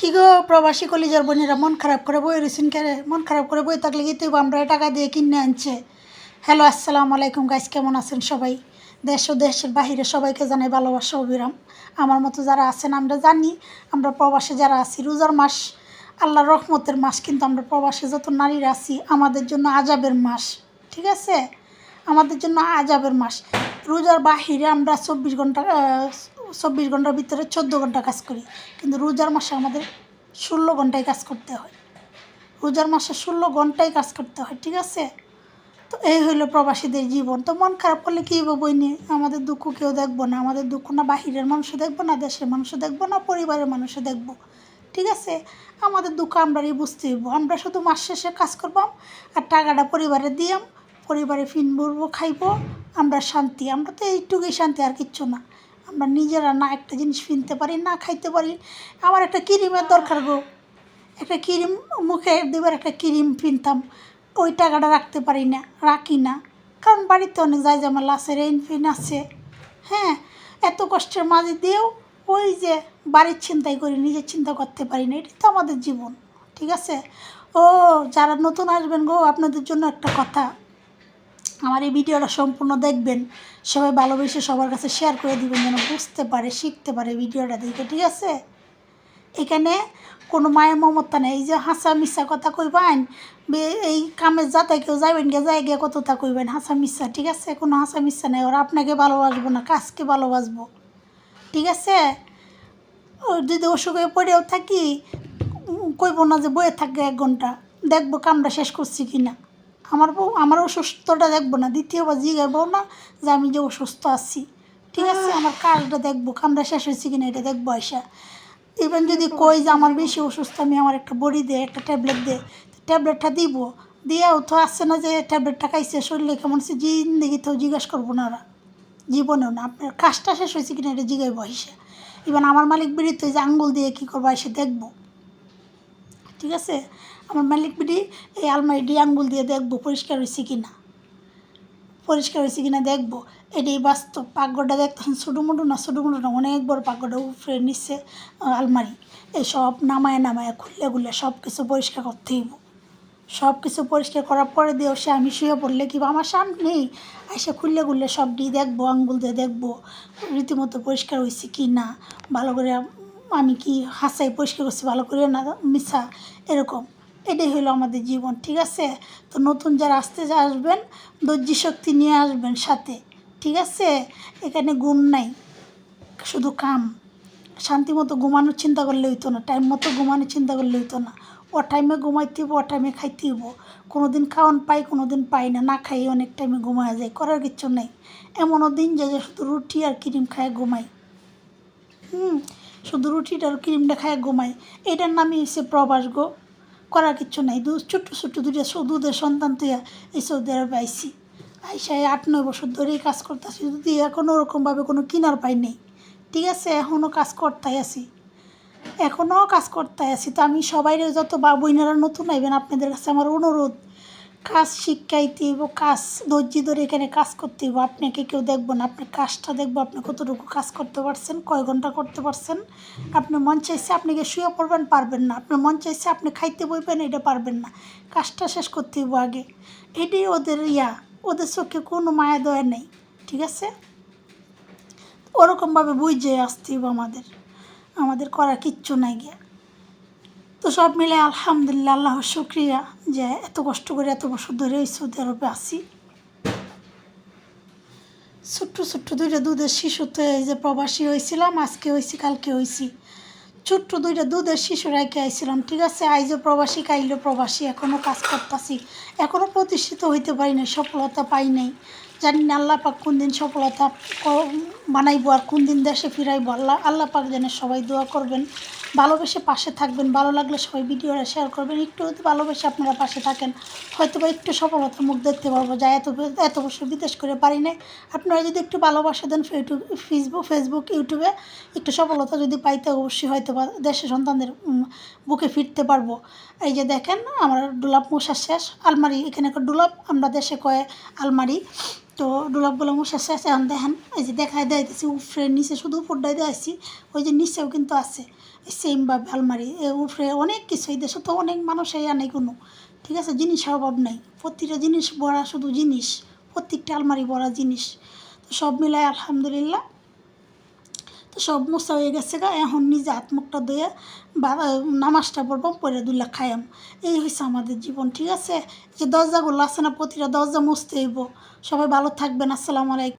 কি গো প্রবাসী কলিজার বোনেরা মন খারাপ করে বই রয়েছেন কেরে? মন খারাপ করে বই থাকলে তুই আমরা টাকা দিয়ে কিনে আনছে। হ্যালো আসসালামু আলাইকুম গাইস কেমন আছেন সবাই? দেশ ও দেশের বাহিরে সবাইকে জানাই ভালোবাসা অবিরাম আমার মতো যারা আছেন আমরা জানি, আমরা প্রবাসে যারা আছি, রোজার মাস আল্লাহ রহমতের মাস, কিন্তু আমরা প্রবাসে যত নারীরা আছি, আমাদের জন্য আজাবের মাস, ঠিক আছে? আমাদের জন্য আজাবের মাস। রোজার বাহিরে আমরা চব্বিশ ঘণ্টা চব্বিশ ঘণ্টার ভিতরে চোদ্দ ঘণ্টা কাজ করি। কিন্তু রোজার মাসে আমাদের ষোলো ঘন্টায় কাজ করতে হয়। রোজার মাসে ষোলো ঘন্টায় কাজ করতে হয়, ঠিক আছে? তো এই হইল প্রবাসীদের জীবন। তো মন খারাপ করলে কী হবে বইনি আমাদের দুঃখ কেউ দেখব না। আমাদের দুঃখ না বাহিরের মানুষও দেখব না, দেশের মানুষও দেখব না, পরিবারের মানুষও দেখব। ঠিক আছে? আমাদের দুঃখ আমরাই বুঝতে হইব। আমরা শুধু মাস শেষে কাজ করবাম আর টাকাটা পরিবারে দিয়াম, পরিবারে ফিনবো খাইবো। আমরা শান্তি। আমরা তো এইটুকুই শান্তি আর কিচ্ছু না। আমরা নিজেরা না একটা জিনিস কিনতে পারি, না খাইতে পারি। আমার একটা ক্রিমের দরকার গো। একটা ক্রিম, মুখে দেবার একটা ক্রিম কিনতাম ওই টাকাটা রাখতে পারি না, রাখি না। কারণ বাড়িতে অনেক যায় জামালা আছে, রেইন ফিন আছে। হ্যাঁ এত কষ্টের মাঝে দিয়েও ওই যে বাড়ির চিন্তাই করি নিজের চিন্তা করতে পারি না, এটাই তো আমাদের জীবন, ঠিক আছে? ও, যারা নতুন আসবেন গো, আপনাদের জন্য একটা কথা। আমার এই ভিডিওটা সম্পূর্ণ দেখবেন। সবাই ভালোবেসে সবার কাছে শেয়ার করে দিবেন যেন বুঝতে পারে, শিখতে পারে ভিডিওটা দেখে, ঠিক আছে? এখানে কোনো মায়ের মমতা নেই। এই যে হাসা মিশা কথা কইবেন এই কামের যাতে কেউ যাবেন গিয়ে যায় গিয়ে কতটা কইবেন হাসা মিশা ঠিক আছে? কোনো হাসা মিশা নেই। ওরা আপনাকে ভালোবাসবো না, কাজকে ভালোবাসবো, ঠিক আছে? যদি অসুখে পড়েও থাকি কইব না যে বয়ে থাকবে এক ঘণ্টা। দেখব কামটা শেষ করছি কি না আমার বউ আমার অসুস্থটা দেখব না দ্বিতীয়বার জিগাইবো না যে আমি যে অসুস্থ আছি ঠিক আছে আমার কাজটা দেখব কামটা শেষ হয়েছে কিনা এটা দেখব আইসা। ইভেন যদি কই যে আমার বেশি অসুস্থ আমি আমার একটা বড়ি দে একটা ট্যাবলেট দে ট্যাবলেটটা দিব দিয়েও তো আসছে না যে ট্যাবলেটটা খাইছে শরীরে কেমন সে জিন্দগি তো জিজ্ঞাসা করব না ওরা জীবনেও না আপনার কাজটা শেষ হয়েছে কিনা এটা জিগাইবো আইসা। ইভেন আমার মালিক তো যে আঙ্গুল দিয়ে কী করব এসে দেখব। ঠিক আছে? আমার মালিক বিড়ি, এই আলমারিটি আঙ্গুল দিয়ে দেখব পরিষ্কার হয়েছে কি না পরিষ্কার হয়েছে কিনা দেখব। এটাই বাস্তব। পাকঘরটা দেখতেন ছোটো মোটো না? ছোটো মোটো না? অনেক বড় পাকঘরটা উপরে নিচ্ছে আলমারি। এই সব নামায় নামায় খুললে খুললে সব কিছু পরিষ্কার করতে হইব। সব কিছু পরিষ্কার করার পরে দিয়েও সে আমি শুয়ে পড়লে কি আমার সামনেই এসে খুললে খুললে সব দিয়ে দেখব, আঙ্গুল দিয়ে দেখব, রীতিমতো পরিষ্কার হয়েছে কি না ভালো করে আমি কি হাসাই পরিষ্কার করছি ভালো করে না মিশা এরকম। এটাই হলো আমাদের জীবন, ঠিক আছে? তো নতুন যারা আসতে আসবেন, ধৈর্য শক্তি নিয়ে আসবেন সাথে, ঠিক আছে? এখানে গুণ নাই, শুধু কাম। শান্তি মতো ঘুমানোর চিন্তা করলে হইতো না, টাইম মতো ঘুমানোর চিন্তা করলে হইতো না। ও টাইমে ঘুমাইতে হইব, ও টাইমে খাইতে হইব। কোনো দিন খাওয়ান পাই কোনো দিন পাই না না খাই অনেক টাইমে ঘুমায় যায়, করার কিচ্ছু নেই। এমনও দিন যে শুধু রুটি আর ক্রিম খায় ঘুমাই হুম শুধু রুটিটা আর ক্রিমটা খায় ঘুমাই এটার নামই হচ্ছে প্রবাস গো। করার কিচ্ছু নাই। দু ছোট্ট ছোট্ট দুইটা দুধের সন্তান তুই এই সৌদি আরবে আইসি আইসায় আট, নয় বছর ধরেই কাজ করতেছি। যদি এখনও ওরকমভাবে কোনো কিনার পাই নেই। ঠিক আছে এখনও কাজ করতেই আছি। এখনও কাজ করতে আছি। তো আমি সবাই যত বা বইনারা নতুন আইবেন, আপনাদের কাছে আমার অনুরোধ। কাজ শিক্ষাইতে হইব, কাজ ধৈর্য ধরে এখানে কাজ করতে হইব। আপনাকে কেউ দেখব না, আপনার কাজটা দেখব, আপনি কতটুকু কাজ করতে পারছেন, কয় ঘণ্টা করতে পারছেন। আপনার মন চাইছে আপনি গিয়ে শুয়ে পড়বেন, পারবেন না। আপনার মন চাইছে আপনি খাইতে বইবেন, এটা পারবেন না। কাজটা শেষ করতে হইব আগে। এটাই ওদের ইয়া, ওদের চোখে কোনো মায়া, দয়া নেই, ঠিক আছে? ওরকমভাবে বুঝে আসতে হইব আমাদের। আমাদের করার কিচ্ছু নাই গিয়া। তো সব মিলে আলহামদুলিল্লাহ, আল্লাহর শুক্রিয়া যে এত কষ্ট করে এত বছর ধরে এই সৌদি আরবে আসি ছোট্ট ছোট্ট দুইটা দুধের শিশুতে এই যে প্রবাসী হয়েছিলাম, আজকে হয়েছি, কালকে হয়েছি। ছোট্ট দুইটা দুধের শিশু রেখে আইছিলাম, ঠিক আছে? আইজও প্রবাসী, কাইলো প্রবাসী এখনও কাজ করতেছি। এখনও প্রতিষ্ঠিত হইতে পারি নাই, সফলতা পাই নাই। জানি না, আল্লাহ পাক কোন দিন সফলতা বানাইবো আর কোন দিন দেশে ফিরাইবো। আল্লাহ আল্লাহ পাক যেন সবাই দোয়া করবেন, ভালোবেসে পাশে থাকবেন, ভালো লাগলে সবাই ভিডিওটা শেয়ার করবেন। একটু যদি ভালোবেসে আপনারা পাশে থাকেন হয়তো বা একটু সফলতা মুখ দেখতে পারব, যা এত এত বছর বিদেশ করে পারি নাই। আপনারা যদি একটু ভালোবাসা দেন ইউটিউব ফেসবুক ফেসবুক, ইউটিউবে একটু সফলতা যদি পাইতে অবশ্যই হয়তো বা দেশের সন্তানদের বুকে ফিরতে পারব। এই যে দেখেন, আমার ডুলাপ মশা শেষ, আলমারি, এখানে একটা ডুলাপ আমরা দেশে কয়ে আলমারি। তো ডোলাপ ডোলাপগুলো শেষে আছে এখন দেখেন। এই যে দেখায় দেখাইতেছি উফরে নিচে শুধু উপরটাই দেখাইছি ওই যে নিচেও কিন্তু আছে। সেমভাবে আলমারি, এ উপরে অনেক কিছু, এই দেশে তো অনেক মানুষই আনে কোনো। ঠিক আছে, জিনিসের অভাব নেই। প্রতিটা জিনিস ভরা শুধু জিনিস, প্রত্যেকটা আলমারি ভরা জিনিস। তো সব মিলায় আলহামদুলিল্লাহ তো সব মোছা হয়ে গেছে গা, এখন নিজে হাত মুখটা ধুয়ে নামাজটা পড়বাম পরে দুলা খায়াম এই হয়েছে আমাদের জীবন, ঠিক আছে? যে দরজাগুলো আছে না, প্রতিটা দরজা মুছতে হইব। সবাই ভালো থাকবেন, আসসালামু আলাইকুম।